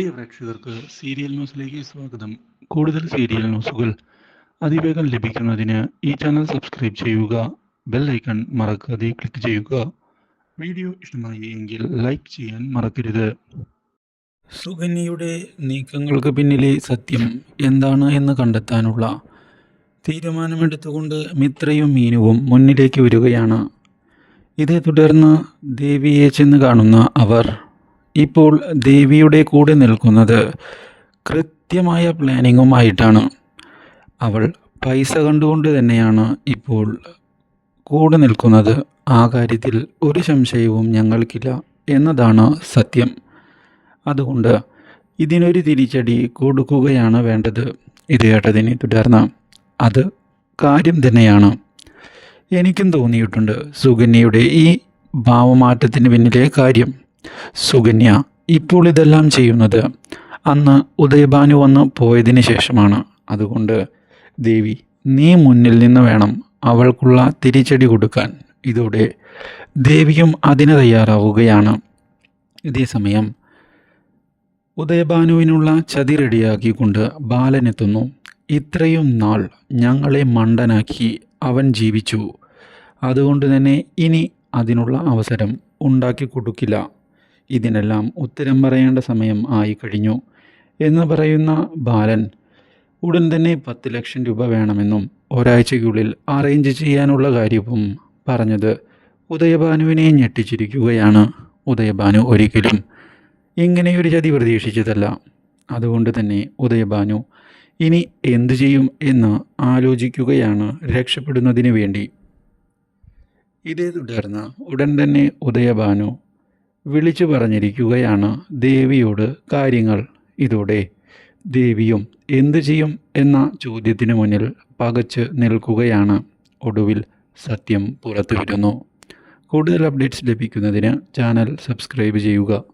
പ്രിയ പ്രേക്ഷകർക്ക് സീരിയൽ ന്യൂസിലേക്ക് സ്വാഗതം. കൂടുതൽ സീരിയൽ ന്യൂസുകൾ അതിവേഗം ലഭിക്കുന്നതിന് ഈ ചാനൽ സബ്സ്ക്രൈബ് ചെയ്യുക ബെൽ ഐക്കൺ മറക്കാതെ ക്ലിക്ക് ചെയ്യുക. വീഡിയോ ഇഷ്ടമായി എങ്കിൽ ലൈക്ക് ചെയ്യാൻ മറക്കരുത്. സുകന്യയുടെ നീക്കങ്ങൾക്ക് പിന്നിലെ സത്യം എന്താണ് എന്ന് കണ്ടെത്താനുള്ള തീരുമാനമെടുത്തുകൊണ്ട് മിത്രയും മീനുവും മുന്നിലേക്ക് വരികയാണ്. ഇതേ തുടർന്ന് ദേവിയെ ചെന്ന് കാണുന്ന അവർ ഇപ്പോൾ ദേവിയുടെ കൂടെ നിൽക്കുന്നത് കൃത്യമായ പ്ലാനിങ്ങുമായിട്ടാണ്. അവൾ പൈസ കണ്ടുകൊണ്ട് തന്നെയാണ് ഇപ്പോൾ കൂടെ നിൽക്കുന്നത്. ആ കാര്യത്തിൽ ഒരു സംശയവും ഞങ്ങൾക്കില്ല എന്നതാണ് സത്യം. അതുകൊണ്ട് ഇതിനൊരു തിരിച്ചടി കൊടുക്കുകയാണ് വേണ്ടത്. ഇത് കേട്ടതിനെ തുടർന്ന്. അത് കാര്യം തന്നെയാണ്. എനിക്കും തോന്നിയിട്ടുണ്ട് സുകന്യയുടെ ഈ ഭാവമാറ്റത്തിന് പിന്നിലെ കാര്യം. സുകന്യ ഇപ്പോൾ ഇതെല്ലാം ചെയ്യുന്നത് അന്ന് ഉദയഭാനു വന്ന് പോയതിന് ശേഷമാണ്. അതുകൊണ്ട് ദേവി നീ മുന്നിൽ നിന്ന് വേണം അവൾക്കുള്ള തിരിച്ചടി കൊടുക്കാൻ. ഇതോടെ ദേവിയും അതിന് തയ്യാറാവുകയാണ്. ഇതേസമയം ഉദയഭാനുവിനുള്ള ചതി റെഡിയാക്കിക്കൊണ്ട് ബാലനെത്തുന്നു. ഇത്രയും നാൾ ഞങ്ങളെ മണ്ടനാക്കി അവൻ ജീവിച്ചു. അതുകൊണ്ട് തന്നെ ഇനി അതിനുള്ള അവസരം ഉണ്ടാക്കി കൊടുക്കില്ല. ഇതിനെല്ലാം ഉത്തരം പറയേണ്ട സമയം ആയി കഴിഞ്ഞു എന്ന് പറയുന്ന ബാലൻ ഉടൻ തന്നെ പത്ത് ലക്ഷം രൂപ വേണമെന്നും ഒരാഴ്ചയ്ക്കുള്ളിൽ അറേഞ്ച് ചെയ്യാനുള്ള കാര്യവും പറഞ്ഞത് ഉദയഭാനുവിനെ ഞെട്ടിച്ചിരിക്കുകയാണ്. ഉദയഭാനു ഒരിക്കലും ഇങ്ങനെയൊരു ചതി പ്രതീക്ഷിച്ചതല്ല. അതുകൊണ്ട് തന്നെ ഉദയഭാനു ഇനി എന്തു ചെയ്യും എന്ന് ആലോചിക്കുകയാണ് രക്ഷപ്പെടുന്നതിന് വേണ്ടി. ഇതേ തുടർന്ന് ഉടൻ തന്നെ ഉദയഭാനു വിളിച്ചു പറഞ്ഞിരിക്കുകയാണ് ദേവിയോട് കാര്യങ്ങൾ. ഇതോടെ ദേവിയും എന്തു ചെയ്യും എന്ന ചോദ്യത്തിന് മുന്നിൽ പകച്ച് നിൽക്കുകയാണ്. ഒടുവിൽ സത്യം പുറത്തു വരുന്നു കൂടുതൽ അപ്ഡേറ്റ്സ് ലഭിക്കുന്നതിന് ചാനൽ സബ്സ്ക്രൈബ് ചെയ്യുക.